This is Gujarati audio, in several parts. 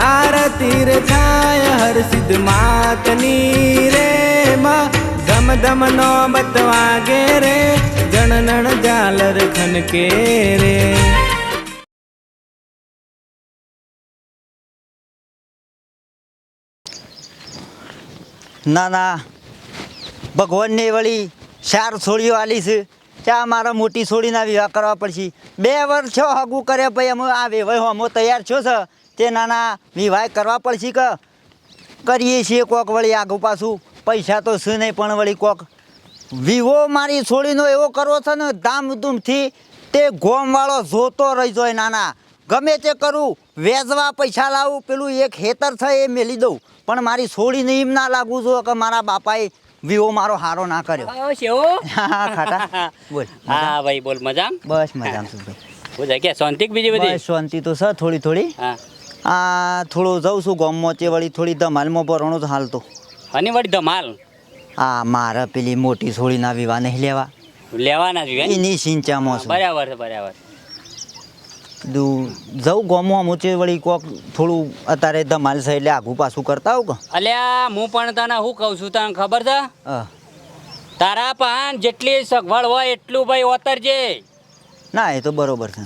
આરતી રે થાય, હર સિદ્ધ માતની રે માં. ધમ ધમ નો બતવાગે રે જણનણ જાલર ખનકે રે. ના ના. ભગવાનને વળી ચાર છોડીઓ આલી છે. ત્યાં મારા મોટી છોડીના વિવાહ કરવા પડશે. બે વર્ષ છો હગું કરે ભાઈ અમે આ વેવાય હમો તૈયાર છો છે. તે નાના વિવાહ કરવા પડશે કે? કરીએ છીએ કોક વળી આગું પાછું. પૈસા તો છે નહીં પણ વળી કોક. વિવો મારી છોડીનો એવો કરવો છે ને ધામધૂમથી તે ગોમવાળો જોતો રહી જાય નાના. ગમે તે કરું વેચવા પૈસા લાવું પેલું એક હેતર છે એ મેલી દઉં. પણ મારી છોડીને એમ ના લાગવું જો કે મારા બાપાએ વિવો મારો હારો ના કર્યો. હા. ખાટા. બોલ હા ભાઈ બોલ મજા બસ મજા ભાઈ શાંતિ બીજી બધી? શાંતિ તો છે થોડી થોડી. હા. આ થોડું જઉં છું ગામમાં તે વળી થોડી ધમાલમાં ભરણું જ હાલતો. અને વળી ધમાલ? આ મારા પેલી મોટી છોડીના વિવાહ નહીં લેવા. લેવાના જ વિવાહ એની સિંચામાં છું. બરાબર છે બરાબર. કીધું જવું ગામમાં હું તે વળી કોક થોડું અત્યારે ધમાલ છે એટલે આઘું પાછું કરતા આવું કે? અલ્યા હું પણ તને શું કહું છું તને ખબર છે? તારા પાન જેટલી સગવડ હોય એટલું ભાઈ ઓતરજે. ના એ તો બરોબર છે.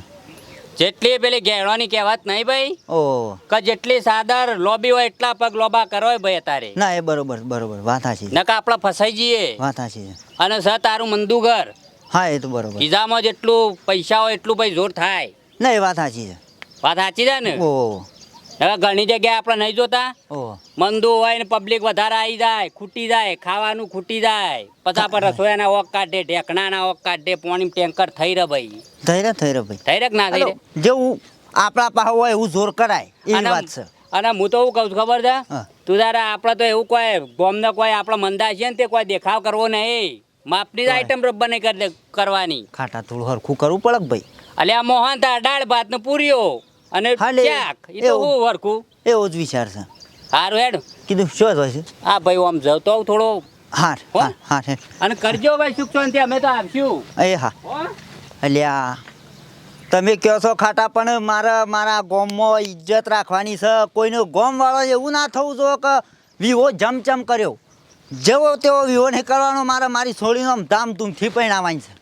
જેટલી પેલી ગેળવાની કહેવત નહીં ભાઈ. ઓ. કે જેટલી સાદર લોબી હોય એટલા પગ લોબા કરો ભાઈ તારે. ના એ બરોબર બરોબર. વાત છે. નકા આપણે ફસાઈ જઈએ. વાત છે. અને સ તારું મંદુ ઘર. હા એ તો બરોબર. ખિસ્સામાં જેટલું પૈસા હોય એટલું ભાઈ જોર થાય. ના એ વાત સાચી છે. વાત સાચી છે ને? ઓ. હવે ઘણી જગ્યાએ આપણે નહીં જોતા. મંદુ હોય ને પબ્લિક વધારે આવી જાય ખૂટી જાય ખાવાનું ખૂટી જાય. પછી આપણે રસોયાના ઓક કાઢે ઢેકણાના ઓક કાઢે પાણી ટેન્કર થઈ રહે ભાઈ. થઈ રહે થઈ રહે ભાઈ. થઈ રહે ના થઈ રહે? જેવું આપણા પાસે હોય એવું જોર કરાય એ વાત છે. અને હું તો એવું કહું છું ખબર છે? તું તારે આપણે તો એવું કોઈ ગોમને કોઈ આપણે મંદા છે ને તે કોઈ દેખાવ કરવો નહીં. માપની આઈટમ રબ્બર નહીં કરી દે- કરવાની. ખાટા થોડું હરખું કરવું પડે ભાઈ? આ મોહન થા દાળ ભાત ને પૂરીઓ. અને હાલે, એ તો એવું. હું વરખું એવો જ વિચાર છે. હારું હેડ. કીધું શું હોય છે આ ભાઈ આમ જતો આવું થોડો. હાર હો? હાર હાર હે. અને કરજો ભાઈ સુખ શાંતિ અમે તો આવશું. એ હા. હો? અલ્યા તમે કહો છો ખાટા પણ મારા મારા ગોમમાં ઇજ્જત રાખવાની છે. કોઈનો ગોમવાળો એવું ના થવું જો કે વિવો જમચમ કર્યો. જેવો તેવો વિવો નહીં કરવાનો મારે મારી છોડીનો આમ ધામધૂમથી પરિણામવાની છે.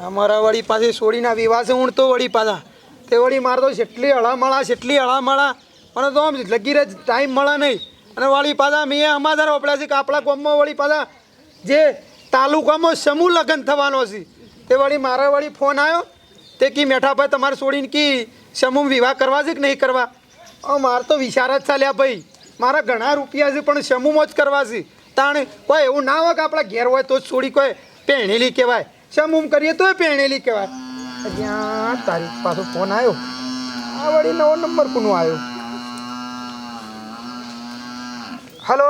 અમારા વળી પાસે છોડીના વિવાહ છે ઊણતો વળી પાછા. તે વળી મારે તો જેટલી હળામળા જેટલી હળામળા પણ તો આમ લગી રહે ટાઈમ મળે નહીં. અને વળી પાછા મેં અમારા વપડ્યા છે કે આપણા ગામમાં વળી પાછા જે તાલુકામાં સમૂહ લગ્ન થવાનો છે, તે વળી મારા વળી ફોન આવ્યો. તે કી, મેઠાભાઈ, તમારે છોડીને કી સમૂહ વિવાહ કરવા છે કે નહીં કરવા? મારે તો વિચાર જ ચાલ્યા ભાઈ. મારા ઘણા રૂપિયા છે, પણ સમૂહમાં જ કરવા છે. તાણે કોઈ એવું ના હોય કે આપણા ઘેર હોય તો જ છોડી કોઈ પહેણેલી કહેવાય. સમૂહ કરીએ તોય પહેણેલી કહેવાય. ત્યાં તારી પાછો ફોન આવ્યો? આ વળી નવો નંબર કોનો આવ્યો? હલો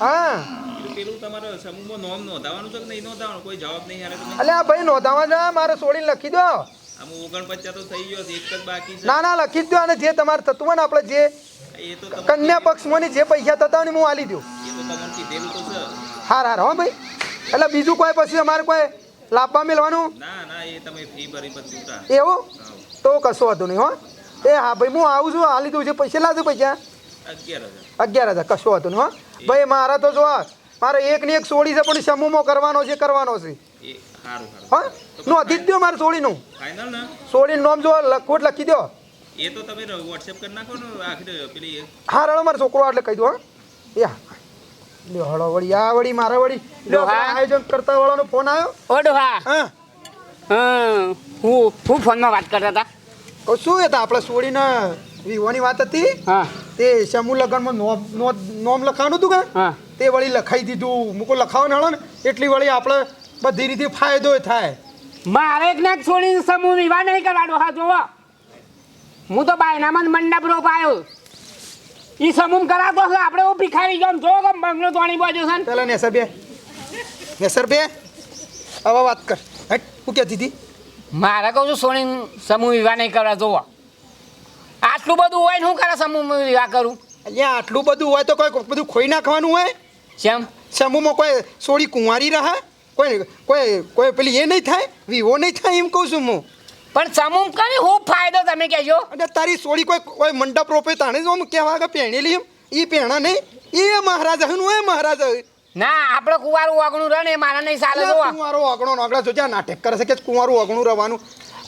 હા અલ્યા ભાઈ નોંધાવા જા મારે છોડીને લખી દો. ના ના લખી જ દો અને જે તમારે થતું હોય ને આપણે જે કન્યા જે પૈસા થતા હોય ને હું આલી દઉં. હાર હાર હો ભાઈ. એટલે બીજું કોઈ પછી અમારે કોઈ લાભવા મેળવાનું એ એવું? તો કશો હતું નહીં હો. એ હા ભાઈ હું આવું છું આ લીધું છે પૈસા લાવજો પૈસા. અગિયાર હજાર. કશું હતું નહીં હો. ભાઈ મારા તો જો મારે એક ને એક સોળી છે પણ સમૂહમાં કરવાનો છે કરવાનો છે. એ હા? નોંધી જ દો મારે સોળીનું. સોળીનું નામ જો લખોટ લખી દો એ તો તમે વોટ્સએપ કરી નાખો ને આખી પેલી હા રડો મારો છોકરો એટલે કહી દો હા. યા લ્યો હળો વળી આ વળી મારા વળી. ડોહા. આયોજન કરતા વાળાનો ફોન આવ્યો ઓ ડોહા. હા. હું હું ફોનમાં વાત કરતા હતા? તો શું હતા આપણે સોળીના વિવોની વાત હતી? હા. તે સમૂહ લગ્નમાં નોમ નોમ- લખાવાનું હતું કે? હા. તે વળી લખાઈ દીધું. મૂકો લખાવો નાળો ને એટલી વળી આપણે બધી રીતે ફાયદો થાય. મારે એક નાખ છોડીને સમૂહ વિવાહ નહીં કરવાનો હા જોવો હું તો બાયનામાં મંડપ રોપાયો. ઈ સમૂહ કરાતો હશે આપણે હું ભિખારી ગયો જો કે બંગલો તોણી બાજુ છે ને. પેલા નેસર બે. નેસર બે? હવે વાત કર. હટ હું કે દીધી? મારે કહું છું સોની સમૂહ વિવાહ નહીં કરવા જોવા. આટલું બધું હોય ને હું કરે સમૂહ વિવાહ કરું? અહીંયા આટલું બધું હોય તો કોઈ બધું ખોઈ નાખવાનું હોય? કેમ? સમૂહમાં કોઈ સોળી કુંવારી રહે? કોઈ કોઈ કોઈ પેલી એ નહીં થાય? વિવો નહીં થાય એમ કહું છું હું. પણ સમૂહ કરે હું ફાયદો તમે કહેજો. અને તારી સોળી કોઈ કોઈ મંડપ રોપે તાણે જો કહેવા કે પહેણેલી એમ એ પહેણા નહીં. એ મહારાજા હું એ મહારાજા ના આપણે કુંવારું વાગણું રહે એ મારા નહીં ચાલે જો કુંવારો અગણો નોગડા જો જ્યાં નાટક કરે છે કે કુંવારું ઓગણું રવાનું.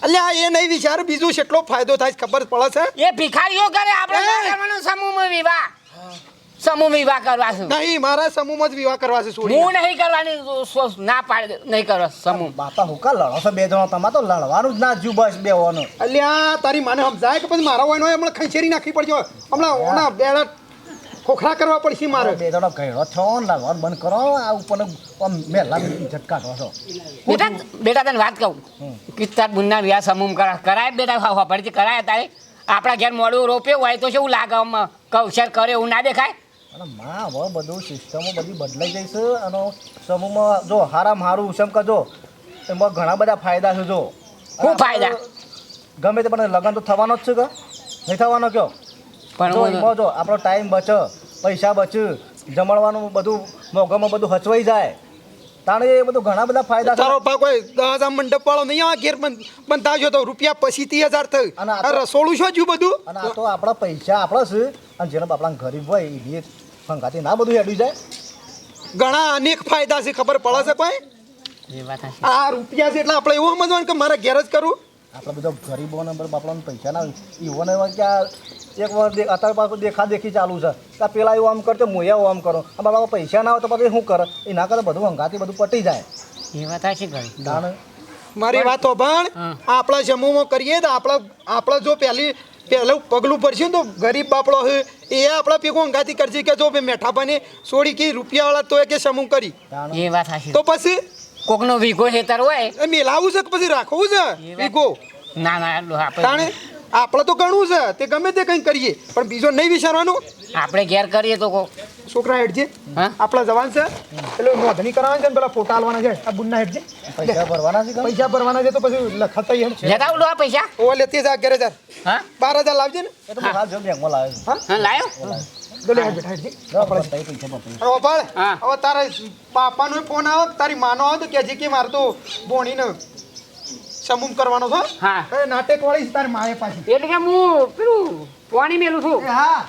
અલ્યા એ નહીં વિચાર બીજું કેટલો ફાયદો થાય ખબર પડે છે? એ ભિખારીઓ કરે આપણે! કરવાનો સમૂહમાં વિવાહ. સમૂહ વિવાહ કરવા છે. નહીં મારા સમૂહમાં જ વિવાહ કરવા છે સોળી હું નહીં કરવાની ના પાડ નહીં કરો સમૂહ. બાપા હું કા લડો છો? બે જણો તમારે તો લડવાનું જ ના જુ બસ બે હોવાનું અલ્યા તારી માને સમજાય કે પછી મારા હોય હમણાં ખંચેરી નાખવી પડશે. હમણાં ઓના બેડા ખોખરા કરવા પડશે મારે. બે જણો કહેડો છો લડવાનું બંધ કરો આ ઉપર આમ મેલા કાઢો છો. બેટા બેટા તને વાત કહું. કિસ્તા બુનના વિવાહ સમૂહ કરા કરાય બેટા ફરતી કરાય તારે. આપણા ઘેર મોડું રોપ્યું હોય તો શું લાગે આમ કૌશર કરે એવું ના દેખાય? અને માં હવે બધું સિસ્ટમો બધી બદલાઈ જઈ છે અને સમૂહમાં જો હારામાં હારું ઉસમ કરજો એમાં ઘણા બધા ફાયદા છે જો. શું ફાયદા? ગમે તે પણ લગ્ન તો થવાનો જ છે કે? નહીં થવાનો કયો? પણ જો આપણો ટાઈમ બચે પૈસા બચે જમણવાનું બધું મોઘામાં બધું હચવાઈ જાય. તાણે એ બધું ઘણા બધા ફાયદા છે. તારો કોઈ દસ હજાર મંડપ વાળો નહીં આવે ઘેર બંધ બંધાજો તો રૂપિયા પછી ત્રીસ હજાર થઈ અને રસોડું શું થયું બધું? અને આ તો આપણા પૈસા આપણા છે અને જેનો આપણા ગરીબ હોય એ ફંગાથી ના બધું હેડ્યું જાય. ઘણા અનેક ફાયદા છે ખબર પડે છે કોઈ? એ વાત હશે. આ રૂપિયા છે એટલે આપણે એવું સમજવાનું કે મારે ઘેર જ કરું? આપણે બધા ગરીબોને બાપડાને પૈસા ના ઈવોને એવા કે એક વાર દે- અત્યારે પાછું દેખા દેખી ચાલુ છે. કે પેલા એવું આમ કરતો મોયા એવું આમ કરો. આ બાબા પૈસા ના હોય તો પછી શું કરે? એ ના કરે બધું હંગાથી બધું પટી જાય. એ વાત છે ઘણી. મારી વાત ભણ. આપણા સમૂહમાં કરીએ તો આપણા આપણા જો પહેલી પહેલું પગલું ભરશે ને તો ગરીબ બાપડો હે એ આપણા ભેગો અંગાથી કરશે કે જો મેઠા બને સોળી કે રૂપિયાવાળા તો કે સમૂહ કરી. એ વાત હશે તો પછી? કોકનો વીઘો હેતર હોય. એ મેલાવું છે કે પછી રાખવું છે? વીઘો? ના ના આપણે આપણે તો ગણવું છે તે ગમે તે કંઈ કરીએ પણ બીજો નહીં વિચારવાનું? આપણે ઘેર કરીએ તો છોકરા હેડજે. છે આપણા જવાન છે. પેલો નોંધણી કરાવવાની છે ને પેલા ફોટા આલવાના છે. આ બુનના હેડજે. પૈસા ભરવાના છે પૈસા ભરવાના છે તો પછી લખાતા હેડ. લેતા આવડો આ પૈસા. ઓ લેતી જા ઘરે જા હા? બાર હજાર લાવજે ને. એ તો હાલ જો બેંકમાં લાવ્યો છું. હા? હેડ બેઠા પૈસા હવે તારા પાપાનો ફોન આવે તારી માનો આવે તો કહેજે કે મારે તો બોણીને સમૂહ કરવાનો છે. હા. એ નાટક વાળી તારી માએ પાછી. એટલે કે હું પેલું પાણી મેલું છું. હા.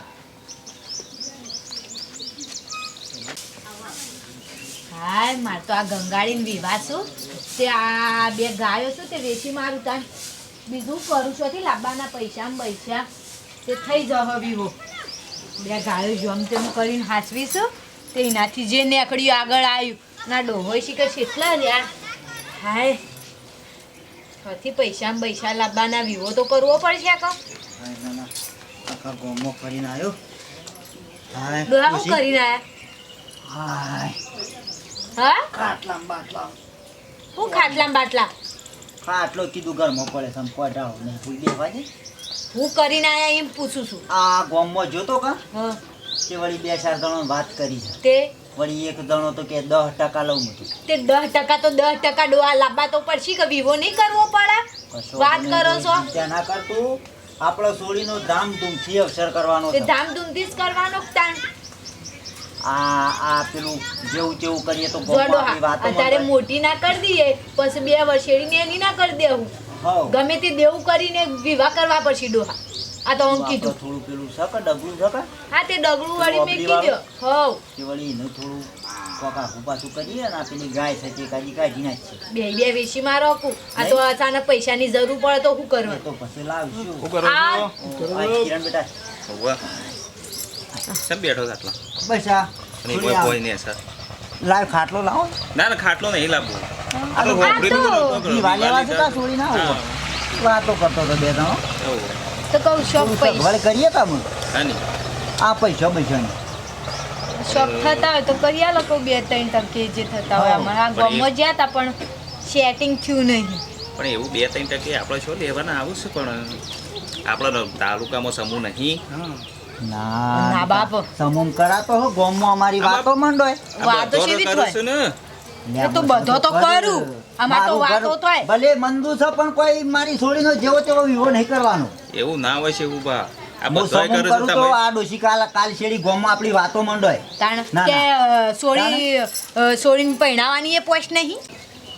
હાય માર તો આ ગંગાળીને વિવાહ છું તે આ બે ગાયો છું તે વેચી મારું તાન. બીજું કરું છું થી લાંબાના પૈસા પૈસા તે થઈ જાવ વિવો. બે ગાયો જમ તેમ કરીને હાચવીશું. તે એનાથી જે નીકળ્યું આગળ આવ્યું. ના ડોહોય શીખે કેટલા રહ્યા હાય. હથી પૈસા પૈસા લાબાના વિવો તો કરવો પડશે કો આખા ગોમો કરીને આવ્યો હાય? કરીને આવ્યા હાય, હા? ખાટલામાં બાટલા. હું ખાટલા બાટલા? ખાટલો કીધું ઘરમાં પડે છે આમ પડાવો નહીં કોઈ દે. હું કરીને આયા એમ પૂછું છું. આ ગોમમાં જોતો કા? હા. તે વળી બે ચાર જણો વાત કરી છે. તે? વળી એક જણો તો કે દસ ટકા લઉં બધું તે દસ ટકા તો દસ ટકા ડોહા લાંબા તો પડશે કે વિવો નહીં કરવો પડે? વાત કરો છો? ના કરતું આપણો સોળીનો ધામધૂમથી અવસર કરવાનો ધામધૂમથી જ કરવાનો તાણ આ આ પેલું જેવું તેવું કરીએ તો વાતો અત્યારે મોટી ના કરી દઈએ પછી બે વર્ષે એની ના કરી દેવું. ગમે તે દેવું કરીને વિવાહ કરવા પડશે ડોહા. આ તો હું કીધું. થોડું પેલું છે ડગલું છે હા તે ડગલું વાળી મેં કીધું. હવ. તે વળી એનું થોડું કોકા પાછું કરીએ ને આ પેલી ગાય છે તે કાજી કાઢી નાખીએ બે બે વેચી માં રોકું આ તો અચાનક પૈસાની જરૂર પડે તો શું એ તો પછી લાવશું. શું કરો આ કિરણ બેટા. કેમ બેઠો આટલા? પૈસા અને કોઈ કોઈ નહીં સર લાવ ખાટલો લાવો. ના ના ખાટલો નહીં લાવવો આ તો હોપડીનું તો બધું તો દીવા લેવા દિવાળી જતા છોડી ના આવો વાતો કરતો તો કહું શોખ પૈસા. કરીએ તમે આ પૈસા પૈસાની શોખ થતા હોય તો કરી આ લોકો બે ત્રણ ટકે જે થતા હોય. અમારા ગામમાં જ્યાં હતા પણ સેટિંગ થયું નહીં. પણ એવું બે ત્રણ ટકે આપણે શું લેવાના આવું છે પણ આપણા તાલુકામાં સમૂહ નહીં. ના ના બાપ. સમૂહ કરાતો હો ગામમાં અમારી વાતો મંડોય. વાતો ને? તો બધો તો કરું. તો વાતો થાય. ભલે મંદુ છે પણ કોઈ મારી છોડીનો જેવો તેવો વિવો નહીં કરવાનો. એવું ના હોય છે નહીં?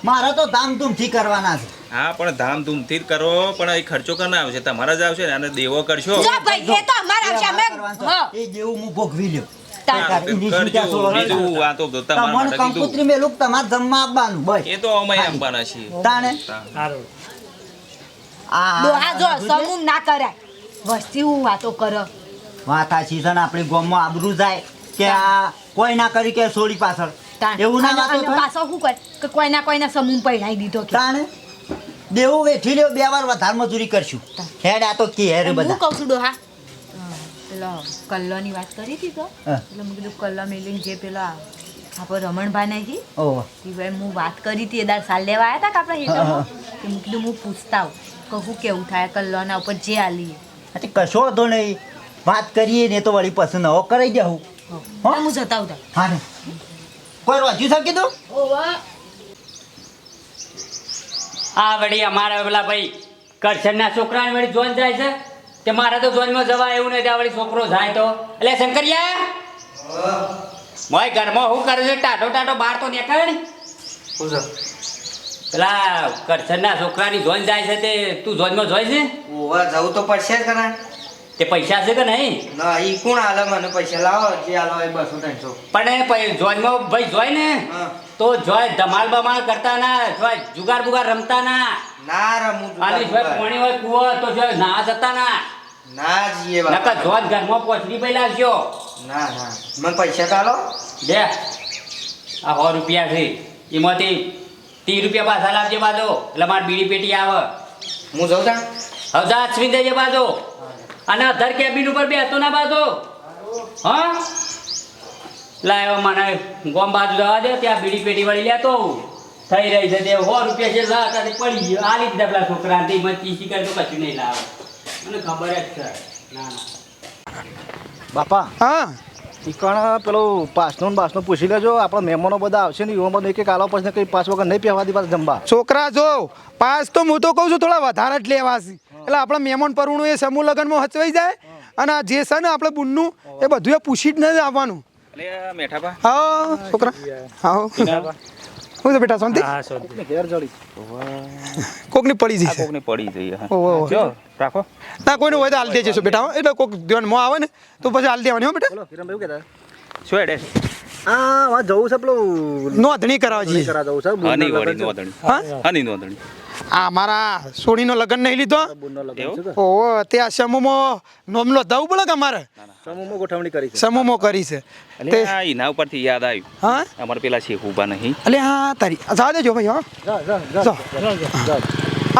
મારે તો ધામધૂમથી કરવાના છે. હા પણ ધામધૂમથી જ કરો પણ એ ખર્ચો કરના આવશે. તમારા જ આવશે ને અને દેવો કરશો. જો ભાઈ એ તો અમારા આવશે અમે હા. એ જેવું હું ભોગવી લ્યો. તાર- ગોમ એની કરજો ચિંતા છોડો. બીજું આ તો તમારા તમને માટે કીધું. કંકોત્રી મેલું તમારે જમવા આપવાનું બસ. એ તો અમે આપવાના છીએ. તાણે? આ ડોહા જો સમૂહ ના કરાય વસ્તી હું વાતો કરો. વાત સાચી છે ને આપણી ગામમાં જાય કે આ કોઈ ના કરી કે સોળી પાછળ. એવું ના પાછળ શું કરે? કે કોઈના કોઈના સમૂહ પૈણાઈ દીધો તાણે? દેવું વેઠી લ્યો બે વાર વધારે મજૂરી કરશું. હેડ આ તો કે હેર હું બધા. કહું છું ડોહા. પેલો કલ્લોની વાત કરી હતી તો? હા. એટલે મેં કીધું કલ્લો મેલીને જે પેલા આપણે રમણભાઈ ઓહો એ ભાઈ હું વાત કરી હતી એ દાડ સાલ લેવા આવ્યા હતા કે આપણે હેઠળમાં કે મેં કીધું હું પૂછતા કહું કેવું થાય? કલ્લોના ઉપર જે આલી અરે કશો વાંધો નહીં. વાત કરીએ ને તો વળી પસંદ આવો કરાઈ દેવું હું. જતા હા ને. કોઈ રોજ્યું છે કીધું? આ વળી અમારા પેલા ભાઈ કરશનના છોકરાને વળી જોન જાય છે? કે મારે તો જોનમાં જવા એવું નહીં ત્યાં વળી છોકરો જાય તો. એટલે શંકરિયા મોય ઘરમાં શું કરે છે? ટાટો ટાટો બહાર તો નીકળ પેલા કરશનના છોકરાની જોન જાય છે તે તું જોનમાં જોઈ છે ઓવા જવું તો પડશે જ કરા તે પૈસા છે કે નહીં? ના ઈ કોણ આલે મને? પૈસા લાવો જે આલો એ બસો ત્રણસો. પણ જોનમાં ભાઈ જોય ને? હા. તો જોય ધમાલ બમાલ કરતા ના જોય જુગાર બુગાર રમતા ના. ના રમું ખાલી અને જોય પાણી હોય કુવો તો જોય ના જતા ના. ના જીએ નકર નકા જોત ઘરમાં પોચડી પઈ લાગજો ના ના. મને પૈસા કાલો દે આ સો રૂપિયા છે. એમાંથી ત્રીસ રૂપિયા પાછા લાવજે બાજો એટલે મારી બીડી પેટી આવે. હું જઉં તા? હવે જા અશ્વિન દેજે બાજો અને અધર કેબિન ઉપર બેસતો ના બાજુ હા? લાવ્યો મને ગોમ બાજુ જવા દે ત્યાં બીડી પેટી વળી લેતો આવું. થઈ રહી છે તે સો રૂપિયા છે લા પડી ગયો. આ રીતે પેલા છોકરા તે મને તીસી કરે તો કશું નહીં લાવે. મને ખબર જ છે. ના ના. બાપા હા. ઈ કણ પેલું પાસનો ને બાસનો પૂછી લેજો. આપણા મહેમાનો બધા આવશે ને યુવા એક એક આલો પછી કઈ પાસ વગર નહીં પહેવા દી પાછા જમવા. છોકરા જો પાસ તો હું તો કહું છું થોડા વધારે જ લેવા છે. એટલે આપણા મહેમાન પરણું એ સમૂહ લગ્નમાં હચવાઈ જાય. અને આ જે છે ને આપણે બુનનું એ બધું એ પૂછી જ નથી આવવાનું. હા છોકરા. હા હું તો બેટા શાંતિ? ઘેર જડી. કોકની પડી જશે કોકને પડી જઈએ હા. ઓહો. જો રાખો. ના કોઈને હોય તો હાલ દેજો બેટા હો. એટલે કોક મો આવે ને તો પછી હાલ દેવાની હો બેટા. બોલો એવું કહેતા શું એડે? આ વાત જવું છે પેલું નોંધણી કરાવવા જઈએ. કરા જવું છે. નોંધણી. હા? નોંધણી. આ મારા સોડીનો લગ્ન નહીં લીધો? ત્યાં? ઓહો તે. આ સમૂહમાં નોમ લોધાવવું પડે કે અમારે સમૂહમાં ગોઠવણી કરી છે. સમૂહમાં કરી છે. એટલે તે એના ઉપરથી યાદ આવ્યું. હા? અમારે પેલા છે ઊભા નહીં. અલે હા તારી જા દેજો ભાઈ હા. જા જા જા જા. જા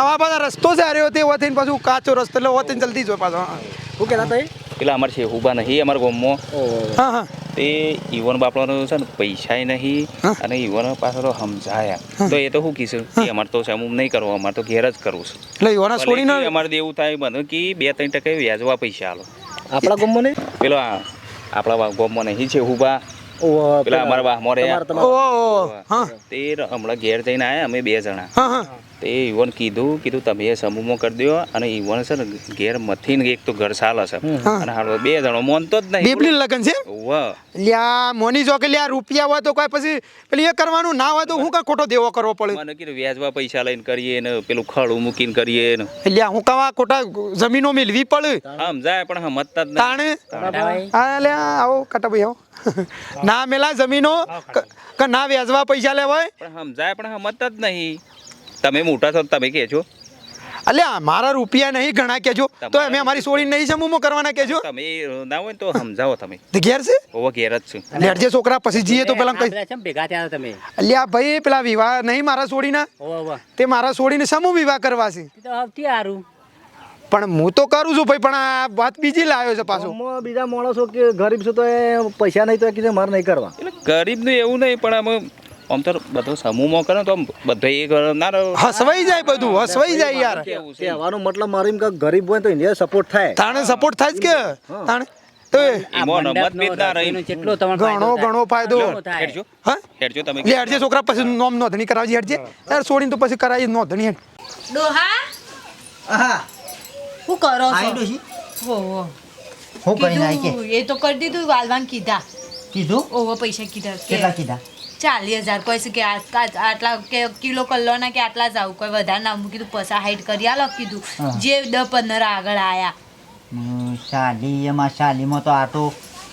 આવા બધા રસ્તો છે આર્યો તે વથીને પાછું કાચો રસ્તો એટલે વથીને જલ્દી જો પાછો હું. શું કહેતા તઈ પેલા અમારે છે ઊભા નહીં અમારા ગામમાં. હા હા. તે ઈવન બાપડાનો છે ને પૈસાય નહીં. અને ઈવન પાછળ સમજાયા તો એ તો શું કીધું કે અમારે તો સમૂહ નહીં કરવો અમારે તો ઘેર જ કરવું છે. એટલે યોના છોડીને અમારે દેવું થાય બને કે બે ત્રણ ટકા વ્યાજવા પૈસા આલો. આપણા ગામમાં નહીં? પેલો આપણા ગામમાં નહીં છે ઊભા. પેલા અમારા વાહમાં રહ્યા. તે હમણાં ઘેર જઈને આવ્યા અમે બે જણા. હા એ તે ઈવન કીધું કીધું તમે એ સમૂહમાં કરી દો અને ઈવન છે ને ઘેર મથી ને એક તો ઘર સાલ હશે અને હાલો બે જણો મોનતો જ નહીં. બેબલી લગન છે? વાહ લ્યા મોની જો કે લ્યા રૂપિયા હોય તો કોઈ પછી પેલી એ કરવાનું ના હોય તો હું કાં ખોટો દેવો કરવો પડે? મને કીધું વ્યાજવા પૈસા લઈને કરીએ ને પેલું ખડું મૂકીને કરીએ ને. લ્યા હું કાવા ખોટા જમીનો મેળવી પડે? સમજાય પણ સમજતા જ નહીં. તાણે? હા લ્યા આવો કટા ભાઈ આવો. ના મેલા જમીનો કે ના વ્યાજવા પૈસા લેવાય? પણ સમજાય પણ સમજતા જ નહીં. તમે મોટા છો તમે કે છો? અલ્યા મારા રૂપિયા નહીં ઘણા કેજો તો અમે અમારી સોળી નહીં સમૂહમાં કરવાના કેજો તમે ના હોય તો સમજાવો તમે. તે ઘેર છે? ઓવો ઘેર જ છું. લેડજે છોકરા પછી જઈએ તો પેલા કઈ બધા ભેગા થયા તમે? અલ્યા ભાઈ પેલા વિવાહ નહીં મારા સોડીના ઓવા તે મારા સોળીને સમૂહ વિવાહ કરવા છે. તો આવતી આરું પણ હું તો કરું છું ભાઈ પણ આ વાત બીજી લાવ્યો છે પાછો. બીજા માણસો કે ગરીબ છું તો એ પૈસા નહીં તો કીધું મારે નહીં કરવા. એટલે ગરીબનું એવું નહીં પણ આમ આમ તો બધો સમૂહમાં કરે તો આમ બધો એક ના હસવાઈ જાય બધું હસવાઈ જાય યાર. કહેવાનો મતલબ મારો એમ કે ગરીબ હોય તો એને સપોર્ટ થાય. તાણે સપોર્ટ થાય જ કે? તાણે? તો એ એમાં આ મતભેદ મંડપનો ના રહી. રસોઈનો કેટલો તમારો ઘણો ઘણો ફાયદો. ઘણો થાય. હેડજો. હા? હેડજો તમે. લે હેડજે છોકરા પછી નોમ નોંધણી કરાવજે હેડજે. છોડીને તો પછી કરાવી નોંધણી હેડ. ડોહા? હા શું કરો છો? ઓહો. હું એ તો કરી દીધું વાલવાન કીધા. કીધું? ઓહો પૈસા કીધા. કેટલા કીધા? ચાલીસ હજાર. કોઈ કે આટલા કે કિલો કલ્લોના કે આટલા જ આવું. કોઈ વધારે ના મૂકી કીધું પૈસા હાઈટ કરી આલો કીધું. હા. જે દસ પંદર આગળ આયા. શાલી એમાં શાલીમાં તો આ તો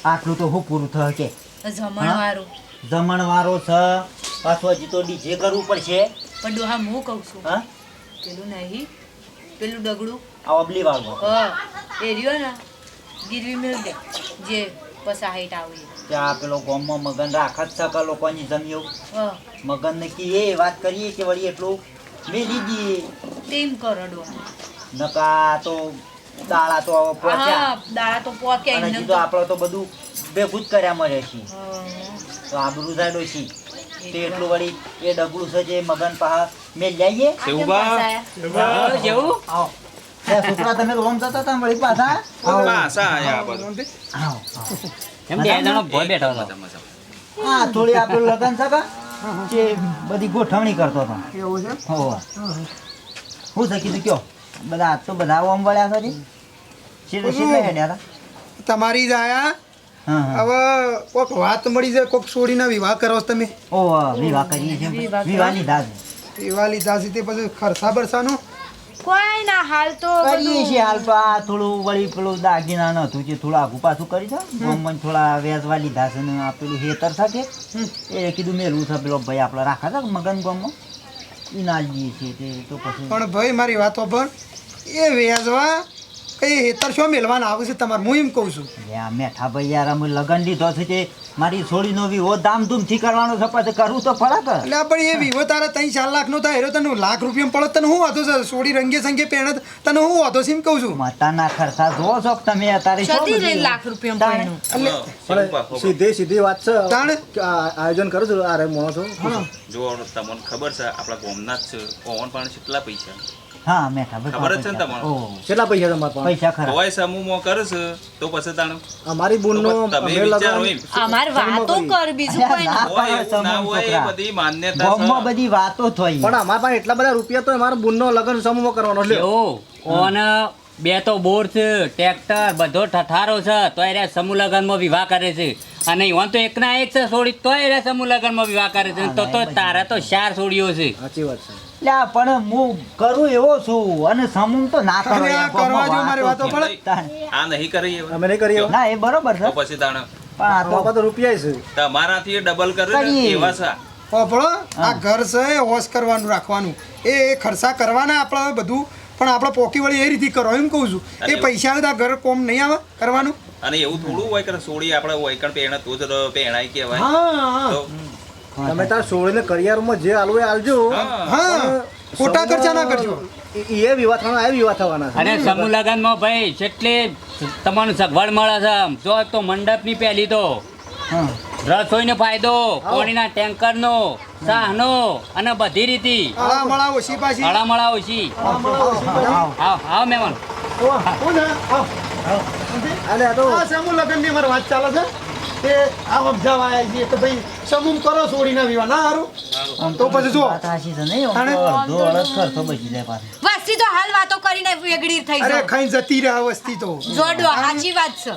આટલું તો હું પૂરું થશે કે. જમણ વાળું જમણવારો છે. પાછું હજી તો ડીજે કરવું પડશે. પણ ડોહા હું કહું છું. હા? પેલું નહીં. પેલું ડગડું. આ અબલી વાળું. હ. એ રહ્યો ને. ગીરવી મેળ દે. જે પૈસા હાઈટ આવી ત્યાં પેલો ગામમાં મગન રાખત છે કે લોકોની જમ્યો મગન ને કીએ વાત કરીએ કે વળી એટલું મેલી દઈએ? તેમ કરડો નકા તો દાળા તો પહોંચ્યા હા દાડા તો પોકે અને તો આપણો તો બધું ભેગું જ કર્યા મળે છે. તો આબરૂ જાય છે. તે એટલું. વળી એ ડગલું છે જે મગન પાહા મેલ લઈએ આ બા જેવું? આવો છોકરા તમે રોમ જતા હતા વળી પાછા? પાછા આયા બધું. આવો આવો. એમ બે જણો ભોય બેઠો હતો હા થોડી આપણું લગન છે કા જે બધી ગોઠવણી કરતો હતો. એવું છે? હો હું. છે કીધું કયો? બધા તો બધા ઓમ વળ્યા છે સીધે સીધે હેડ્યા હતા. તમારી જ આયા? હવે કોક વાત મળી જાય કોક છોડીને વિવાહ કરો છો તમે? ઓ વિવાહ કરીએ છીએ. વિવાહ લીધા છે. વિવાહ લીધા છે તે પછી ખર્ચા બરસાનું? કોઈ ના હાલ તો કરીએ છીએ હાલ તો આ થોડું વળી પેલું દાગીના નતું જે થોડું આગું પાછું કરી દો. ગમન થોડા વેચવા લીધા છે ને આ પેલું હેતર થશે એ કીધું મેલું છે પેલો ભાઈ આપણે રાખા હતા મગન ગમો. એ ના લઈએ છીએ તે તો પછી પણ ભાઈ મારી વાતો પણ એ વેચવા કઈ હેતર શું મેળવાના? આવે છે તમારે. હું એમ કહું છું. મેઠા ભાઈ યાર અમે લગન લીધો છે તે મારી છોડીનો વિવો ધામધૂમથી કરવાનો છે પછી કરવું તો પડે કે? એટલે પણ એ વિવો તારે ત્રણ ચાર લાખ નો થાય તને લાખ રૂપિયા પડે તને શું વાંધો છે? સોડી રંગે સંગે પહેણે તને હું વાંધો છે એમ કહું છું. માતાના ખર્ચા જોવો છો તમે અત્યારે લાખ રૂપિયા. પડ્યું. સીધી સીધી વાત છે. તાણે? આયોજન કરું છું અરે રે માણસો. જો તમને ખબર છે આપણા ગામના જ છે પવન પાણી કેટલા પૈસા. હા મેઠા ભાઈ ખબર જ છે ને. તમને? કેટલા પૈસા તમારા પાસે? પૈસા ખરા. તોય સમૂહમાં કરે છે તો પછી તાણ. અમારી બુનનો તમે અમે વિચારો લગન એમ. અમારે વાતો કર? બીજું કોઈ ના હોય ના સમૂહ હોય એ બધી માન્યતા છે. બધી વાતો થઈ. પણ અમાર પાસે એટલા બધા રૂપિયા તો અમારા બુનનો લગન સમૂહ કરવાનો છે. ઓ ઓન બે તો બોર છે ટ્રેક્ટર બધો ઠઠારો છે તો એ રહ્યા સમૂહ લગ્નમાં વિવાહ કરે છે. અને ઈવન તો એકના એક છે છોડી તો એ રહ્યા સમૂહ લગ્નમાં વિવાહ કરે છે. તો તો તારા તો ચાર છોડીઓ છે. સાચી વાત છે. લ્યા પણ હું કરું એવો છું અને સમૂહ તો ના કરો આ કરવા જો મારી વાતો પડે. આ નહીં કરી અમે નહીં કરીએ. ના એ બરોબર છે. પછી તાણ. પણ આ તો પાસે રૂપિયા છે. તમારાથી ડબલ કરે એવા છે. હોભળો આ ઘર છે હોશ કરવાનું રાખવાનું. એ ખર્ચા કરવાના આપણે બધું પણ આપણે પોકી વળી એ રીતે કરો એમ કહું છું. એ પૈસા આ ઘર કોમ નહીં આવે કરવાનું? અને એવું થોડું હોય કે સોડી આપણે વૈકણ પહેણે તો જ પહેણાય કહેવાય. હા હા. તો તમે તાર સોળીને કરિયારમાં જે આલુ આલજો. હા. ખોટા ખર્ચા ના કરજો. એ એ વિવાહ થવાના એ વિવાહ થવાના અને સમૂહ લગ્નમાં ભાઈ જેટલી તમારું સગવડ મળે છે. જો તો મંડપની પહેલી તો. રસોઈનો ફાયદો પાણીના ટેન્કરનો ચાહનો અને બધી રીતે. આળા મળા ઓછી. પાછી. હળામળા ઓછી આવ આવ મહેમાન? આવ. આ તો સમૂહ લગ્નની અમારી વાત ચાલે છે? તે આ સમજાવવા આવ્યા છીએ તો ભાઈ સમૂહ કરો સોડીના વિવાહ. ના હારું. આમ તો પછી જો તાશી તો નહીં? અડધો અડધ ખર્ચો બચી જાય પાછી. વસ્તી તો હાલ વાતો કરીને વેગડી થઈ અરે જાય ખાઈ જતી રહે વસ્તી તો. જોડો સાચી વાત છે.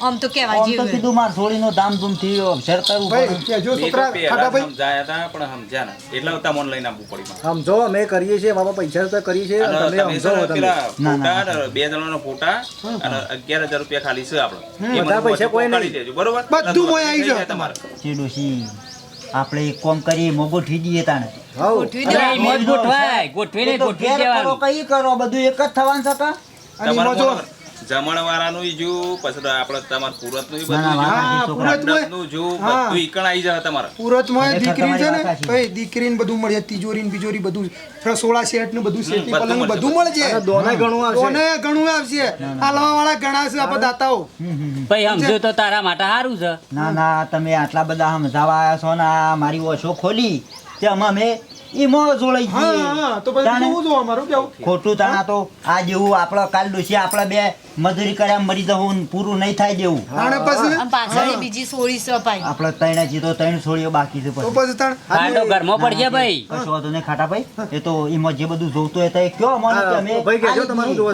આમ તો કેવા જીવ તો કીધું માર છોડીનો ધામધૂમથી અવસર કરવું ભાઈ મેં તો છોકરા ખાડા ભાઈ. સમજાયા હતા પણ સમજ્યા ના. એટલા ઉતા મન લઈને આવવું પડી માં સમજો અમે કરીએ છીએ બાબા પૈસા તો કરીએ છીએ તમે સમજો તમે. ના, ના. ફોટા ને. બે જણાના ફોટા અને અગિયાર હજાર રૂપિયા ખાલી છે આપણે. એ બધા પૈસા કોઈ નહીં. દેજો, બરોબર? બધું મોય આવી જાય તમારે. જે આપણે એક કોમ કરીએ મોગો ઠી દઈએ તાણે. હવ. ગોઠવી અરે, દે એ ગોઠવીને ગોઠવી કરો દેવાનું. કઈ કરો બધું એક જ થવાનું છે કાં? અને જો બરોબર. જમણવાળાનું ય પછી આપણે તમારે પુરતનું ય ના, ના, બધું વાત હા, સાચી છોકરા. પૂરત હોય. મંડપનું જોવું, હા. બધું ઈકણ આઈ જાય તમારે. સુરતમાં દીકરી છે ને વાત સાચી. ભાઈ બધું મળે તિજોરી ને બિજોરી બધું રસોડા સેટ ને બધું સેટી પલંગ બધું મળે અને ઘણું આવશે. કોને ઘણું આવશે. વાળા ઘણા છે આપણે દાતાઓ. ભાઈ સમજો તો તારા માટે સારું છે. ના ના તમે આટલા બધા સમજાવા આવ્યા છો ને મારી ઓછો ખોલી. તે અમે અમે જોડાઈ હા તો પછી તાણે જોવા મારું કેવું? ખોટું તાણા તો આ જેવું આપણે કાલ ડોશી આપણે બે મજૂરી કર્યા મરી જવું પૂરું નહીં થાય દેવું તાણે પછી? પાછળ બીજી સોળી સપાઈ આપણે ત્રણે છીએ તો ત્રણ છોડીઓ બાકી છે તો પછી. પછી તાણ? કાંડો ઘરમાં પડશે ભાઈ. કશો વાંધો નહીં ખાટા ભાઈ. એ તો એમાં જે બધું જોતું હોય તો એ કયો ભાઈ તમારું. જોવો.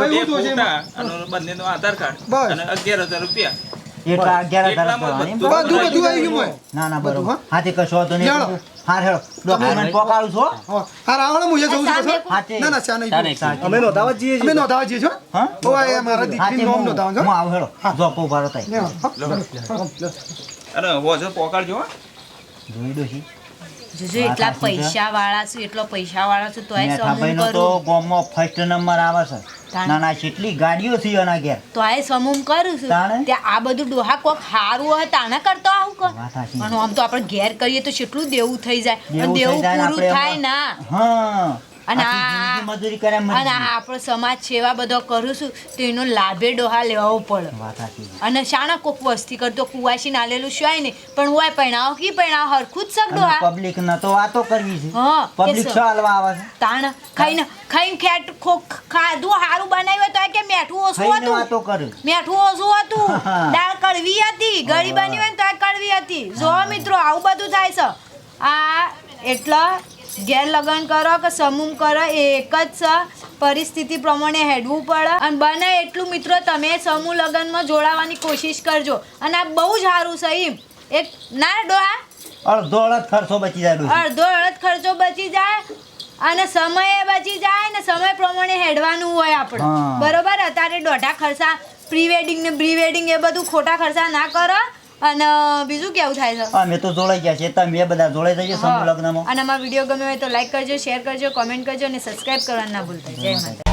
બંનેનું આધાર કાર્ડ અને રૂપિયા. એટલા અગિયાર હજાર જ બધું બધું આવી ગયું હોય ના ના બરોબર. હા? હાથે કશો વાંધો નહીં. હા હેડો ડોક્યુમેન્ટ પોકાળું છું હો. રાવણ હું એ જઉં છું. હાથે. ના ના ચા નહીં. અમે નોંધાવા જઈએ અમે નોંધાવા જઈએ છો હા? ઓય મારા દીકરી નોમ નોંધાવા હું? આવ હેડો જો પો થાય લે, હા. પોકાડજો હો. જોઈ ડોશી જોજો એટલા પૈસા વાળા છું એટલો પૈસા વાળા છું તોય સમૂહ તો ગામમાં ફર્સ્ટ નંબર આવે છે. તાણ. ના ના કેટલી ગાડીઓ છે એના ઘેર. તોય સમૂહ કરું છું. ત્યાં આ બધું ડોહા કોક સારું હોય તાણે કરતો આવું કર પણ આમ તો આપણે ઘેર કરીએ તો કેટલું દેવું થઈ જાય. દેવું પૂરું થાય ના. હા. અને આ- મજૂરી કર્યા અને આ આપણો સમાજ સેવા બધો કરું છું તો એનો લાભે ડોહા લેવો પડે. અને શાના કોક વસ્તી કરતો કુવાસી નાલેલું શું ને પણ હોય પૈણાવ કી પૈણાવ હરખું જ શક અને પબ્લિક ન તો વાતો કરવી છે. હા, પબ્લિક છો હાલવા આવે છે. તાણ ખાઈને ખાઈને ખેટ ખોક ખાધું હારું બનાવ્યું તો કે મેઠું ઓછું હતું. વાતો કરું. મેઠું ઓછું હતું. દાળ કડવી હતી ગળી બની હોય તો કડવી હતી. જો મિત્રો આવું બધું થાય છે. આ એટલા ઘેર લગ્ન કરો કે સમૂહ કરો એ એક જ છે પરિસ્થિતિ પ્રમાણે હેડવું પડે. અને બને એટલું મિત્રો તમે સમૂહ લગ્નમાં જોડાવાની કોશિશ કરજો. અને આ બહુ જ સારું છે એમ એક ના ડોહા અડધો અડધ ખર્ચો બચી જાય અડધો અડધ ખર્ચો બચી જાય અને સમય બચી જાય ને સમય પ્રમાણે હેડવાનું હોય આપણે. બરોબર? અત્યારે દોઢા ખર્ચા પ્રી વેડિંગ ને પ્રી વેડિંગ એ બધું ખોટા ખર્ચા ના કરો. અને બીજું કેવું થાય છે? અમે તો જોડાઈ ગયા છે. તમે બધા જોડાઈ જઈએ સમૂહ લગ્નમાં. અને અમારો વીડિયો ગમ્યો હોય તો લાઈક કરજો શેર કરજો કોમેન્ટ કરજો અને સબસ્ક્રાઇબ કરવાનું ના ભૂલતા. જય માતા